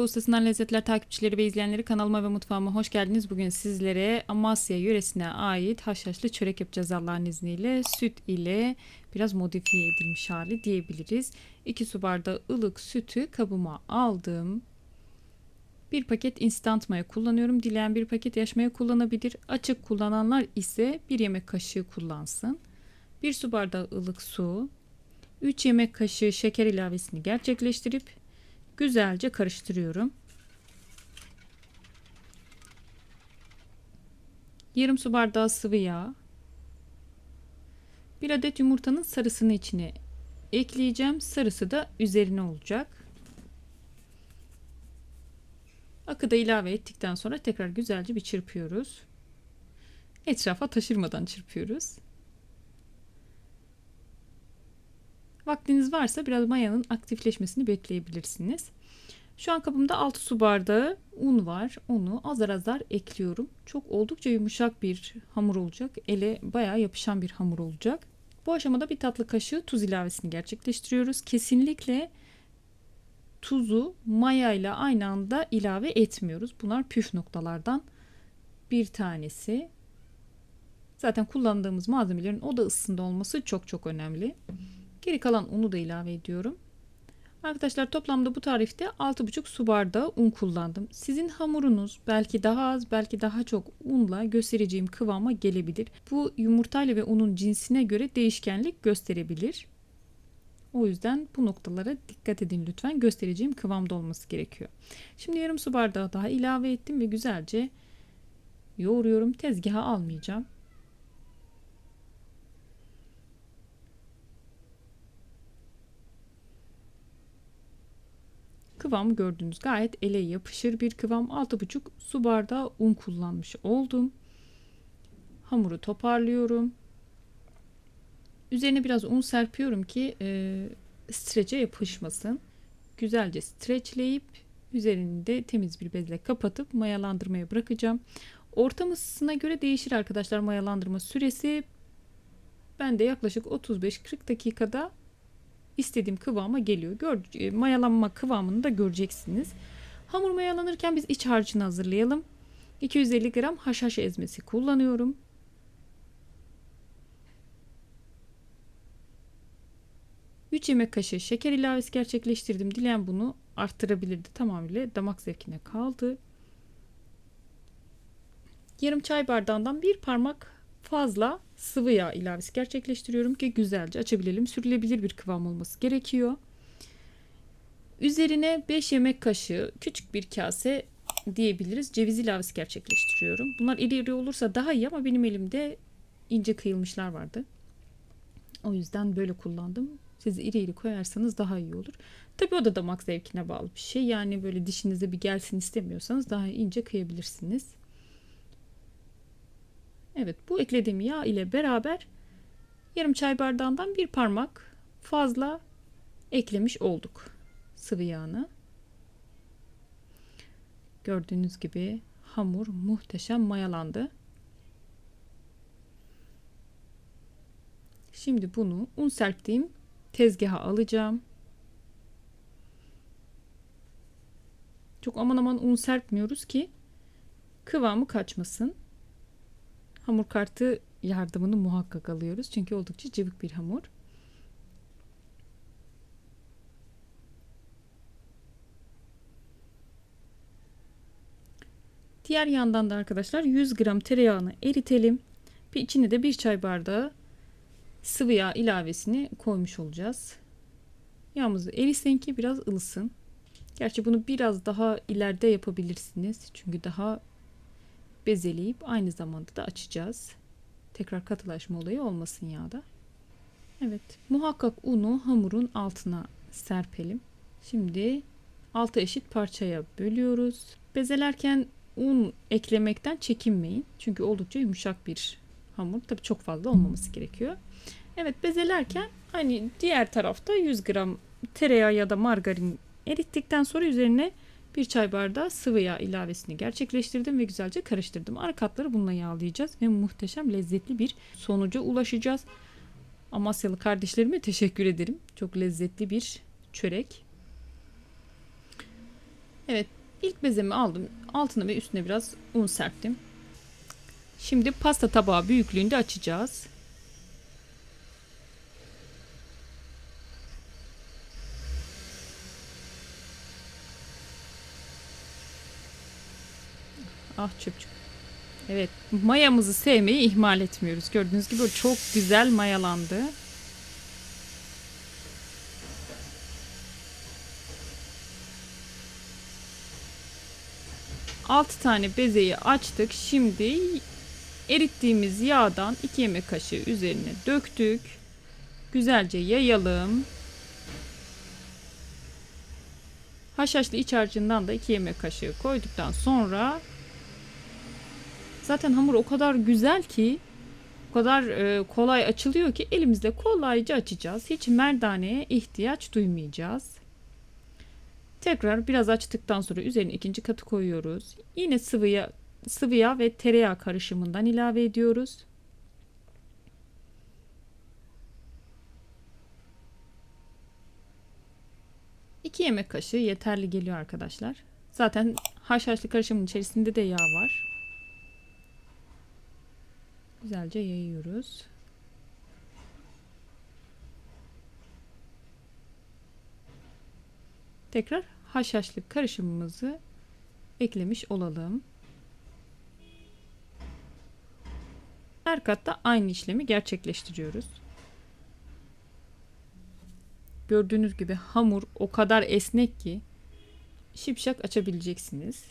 Merhaba ustasından lezzetler takipçileri ve izleyenleri kanalıma ve mutfağıma hoş geldiniz. Bugün sizlere Amasya yöresine ait haşhaşlı çörek yapacağız Allah'ın izniyle. Süt ile biraz modifiye edilmiş hali diyebiliriz. 2 su bardağı ılık sütü kabıma aldım. Bir paket instant maya kullanıyorum. Dileyen bir paket yaş maya kullanabilir. Açık kullananlar ise bir yemek kaşığı kullansın. 1 su bardağı ılık su. 3 yemek kaşığı şeker ilavesini gerçekleştirip güzelce karıştırıyorum. Yarım su bardağı sıvı yağ. Bir adet yumurtanın sarısını içine ekleyeceğim. Sarısı da üzerine olacak. Akı da ilave ettikten sonra tekrar güzelce bir çırpıyoruz. Etrafa taşırmadan çırpıyoruz. Vaktiniz varsa biraz mayanın aktifleşmesini bekleyebilirsiniz. Şu an kabımda 6 su bardağı un var. Onu azar azar ekliyorum. Çok oldukça yumuşak bir hamur olacak. Ele bayağı yapışan bir hamur olacak. Bu aşamada bir tatlı kaşığı tuz ilavesini gerçekleştiriyoruz. Kesinlikle tuzu maya ile aynı anda ilave etmiyoruz. Bunlar püf noktalardan bir tanesi. Zaten kullandığımız malzemelerin oda ısısında olması çok çok önemli. Geri kalan unu da ilave ediyorum. Arkadaşlar toplamda bu tarifte 6,5 su bardağı un kullandım. Sizin hamurunuz belki daha az belki daha çok unla göstereceğim kıvama gelebilir. Bu yumurtayla ve unun cinsine göre değişkenlik gösterebilir. O yüzden bu noktalara dikkat edin lütfen. Göstereceğim kıvamda olması gerekiyor. Şimdi yarım su bardağı daha ilave ettim ve güzelce yoğuruyorum. Tezgaha almayacağım. Kıvam gördüğünüz gayet ele yapışır bir kıvam. 6,5 su bardağı un kullanmış oldum. Hamuru toparlıyorum. Üzerine biraz un serpiyorum ki e, streçe yapışmasın. Güzelce streçleyip üzerinde temiz bir bezle kapatıp mayalandırmaya bırakacağım. Ortam ısısına göre değişir arkadaşlar mayalandırma süresi. Ben de yaklaşık 35-40 dakikada istediğim kıvama geliyor. Gör, e, mayalanma kıvamını da göreceksiniz. Hamur mayalanırken biz iç harcını hazırlayalım. 250 gram haşhaş ezmesi kullanıyorum. Üç yemek kaşığı şeker ilavesi gerçekleştirdim. Dileyen bunu arttırabilirdi. Tamamıyla damak zevkine kaldı. Yarım çay bardağından bir parmak fazla sıvı yağ ilavesi gerçekleştiriyorum ki güzelce açabilelim. Sürülebilir bir kıvam olması gerekiyor. Üzerine 5 yemek kaşığı küçük bir kase diyebiliriz ceviz ilavesi gerçekleştiriyorum. Bunlar iri iri olursa daha iyi ama benim elimde ince kıyılmışlar vardı. O yüzden böyle kullandım. Siz iri iri koyarsanız daha iyi olur. Tabi o da damak zevkine bağlı bir şey. Yani böyle dişinize bir gelsin istemiyorsanız daha ince kıyabilirsiniz. Evet bu eklediğim yağ ile beraber yarım çay bardağından bir parmak fazla eklemiş olduk sıvı yağını. Gördüğünüz gibi hamur muhteşem mayalandı. Şimdi bunu un serptiğim tezgaha alacağım. Çok aman aman un serpmiyoruz ki kıvamı kaçmasın hamur kartı yardımını muhakkak alıyoruz. Çünkü oldukça cıvık bir hamur. Diğer yandan da arkadaşlar 100 gram tereyağını eritelim. Bir içine de bir çay bardağı sıvı yağ ilavesini koymuş olacağız. Yağımız erisin ki biraz ılısın. Gerçi bunu biraz daha ileride yapabilirsiniz. Çünkü daha bezeleyip aynı zamanda da açacağız. Tekrar katılaşma olayı olmasın yağda. Evet muhakkak unu hamurun altına serpelim. Şimdi 6 eşit parçaya bölüyoruz. Bezelerken un eklemekten çekinmeyin. Çünkü oldukça yumuşak bir hamur. Tabi çok fazla olmaması gerekiyor. Evet bezelerken hani diğer tarafta 100 gram tereyağı ya da margarin erittikten sonra üzerine bir çay bardağı sıvı yağ ilavesini gerçekleştirdim ve güzelce karıştırdım. Ara katları bununla yağlayacağız ve muhteşem lezzetli bir sonuca ulaşacağız. Amasyalı kardeşlerime teşekkür ederim. Çok lezzetli bir çörek. Evet ilk bezemi aldım. Altına ve üstüne biraz un serptim. Şimdi pasta tabağı büyüklüğünde açacağız. Ah çöpçük. Evet mayamızı sevmeyi ihmal etmiyoruz. Gördüğünüz gibi çok güzel mayalandı. Altı tane bezeyi açtık. Şimdi erittiğimiz yağdan 2 yemek kaşığı üzerine döktük. Güzelce yayalım. Haşhaşlı iç harcından da 2 yemek kaşığı koyduktan sonra zaten hamur o kadar güzel ki o kadar e, kolay açılıyor ki elimizde kolayca açacağız. Hiç merdaneye ihtiyaç duymayacağız. Tekrar biraz açtıktan sonra üzerine ikinci katı koyuyoruz. Yine sıvı yağ, sıvı yağ ve tereyağı karışımından ilave ediyoruz. İki yemek kaşığı yeterli geliyor arkadaşlar. Zaten haşhaşlı karışımın içerisinde de yağ var. Güzelce yayıyoruz. Tekrar haşhaşlı karışımımızı eklemiş olalım. Her katta aynı işlemi gerçekleştiriyoruz. Gördüğünüz gibi hamur o kadar esnek ki şipşak açabileceksiniz.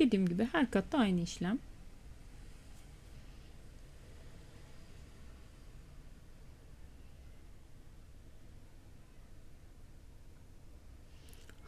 Dediğim gibi her katta aynı işlem.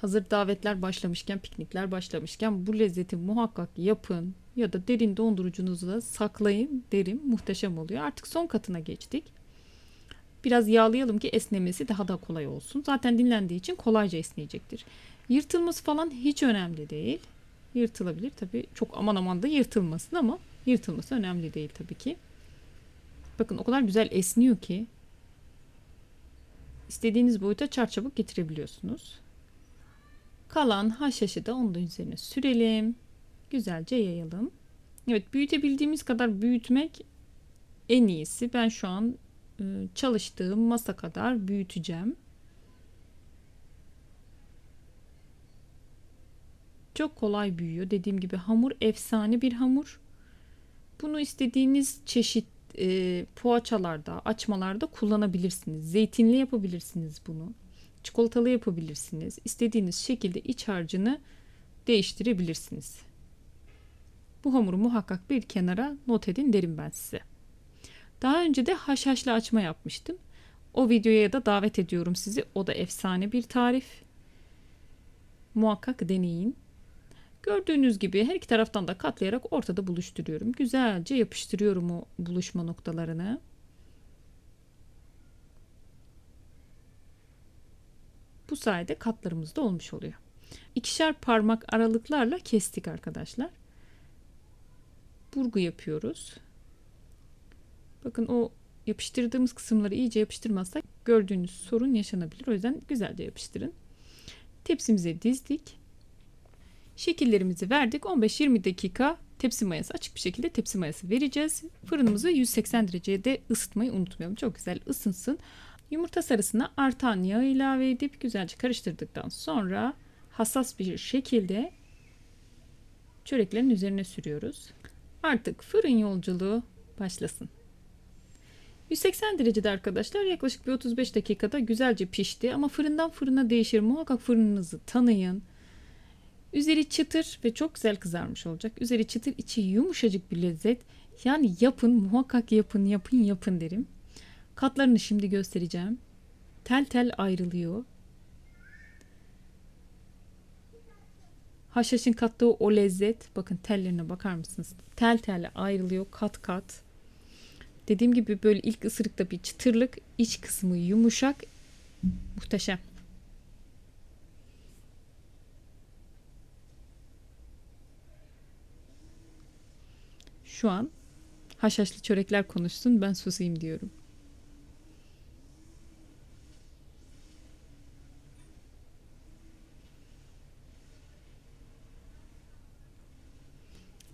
Hazır davetler başlamışken, piknikler başlamışken bu lezzeti muhakkak yapın ya da derin dondurucunuzda saklayın derim. Muhteşem oluyor. Artık son katına geçtik. Biraz yağlayalım ki esnemesi daha da kolay olsun. Zaten dinlendiği için kolayca esneyecektir. Yırtılması falan hiç önemli değil. Yırtılabilir tabii. Çok aman aman da yırtılmasın ama yırtılması önemli değil tabii ki. Bakın o kadar güzel esniyor ki istediğiniz boyuta çarçabuk getirebiliyorsunuz. Kalan haşhaşı da onun üzerine sürelim. Güzelce yayalım. Evet büyütebildiğimiz kadar büyütmek en iyisi. Ben şu an e, çalıştığım masa kadar büyüteceğim. Çok kolay büyüyor. Dediğim gibi hamur efsane bir hamur. Bunu istediğiniz çeşit e, poğaçalarda, açmalarda kullanabilirsiniz. Zeytinli yapabilirsiniz bunu. Çikolatalı yapabilirsiniz. İstediğiniz şekilde iç harcını değiştirebilirsiniz. Bu hamuru muhakkak bir kenara not edin derim ben size. Daha önce de haşhaşlı açma yapmıştım. O videoya da davet ediyorum sizi. O da efsane bir tarif. Muhakkak deneyin. Gördüğünüz gibi her iki taraftan da katlayarak ortada buluşturuyorum. Güzelce yapıştırıyorum o buluşma noktalarını. Bu sayede katlarımız da olmuş oluyor. İkişer parmak aralıklarla kestik arkadaşlar. Burgu yapıyoruz. Bakın o yapıştırdığımız kısımları iyice yapıştırmazsak gördüğünüz sorun yaşanabilir. O yüzden güzelce yapıştırın. Tepsimize dizdik. Şekillerimizi verdik. 15-20 dakika tepsi mayası açık bir şekilde tepsi mayası vereceğiz. Fırınımızı 180 derecede ısıtmayı unutmayalım. Çok güzel ısınsın. Yumurta sarısına artan yağ ilave edip güzelce karıştırdıktan sonra hassas bir şekilde çöreklerin üzerine sürüyoruz. Artık fırın yolculuğu başlasın. 180 derecede arkadaşlar yaklaşık bir 35 dakikada güzelce pişti ama fırından fırına değişir. Muhakkak fırınınızı tanıyın. Üzeri çıtır ve çok güzel kızarmış olacak. Üzeri çıtır, içi yumuşacık bir lezzet. Yani yapın, muhakkak yapın, yapın, yapın derim. Katlarını şimdi göstereceğim. Tel tel ayrılıyor. Haşhaşın kattığı o lezzet. Bakın tellerine bakar mısınız? Tel tel ayrılıyor kat kat. Dediğim gibi böyle ilk ısırıkta bir çıtırlık, iç kısmı yumuşak. Muhteşem. Şu an haşhaşlı çörekler konuşsun ben susayım diyorum.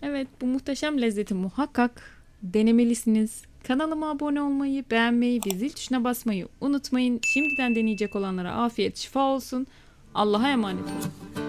Evet bu muhteşem lezzeti muhakkak denemelisiniz. Kanalıma abone olmayı, beğenmeyi ve zil tuşuna basmayı unutmayın. Şimdiden deneyecek olanlara afiyet, şifa olsun. Allah'a emanet olun.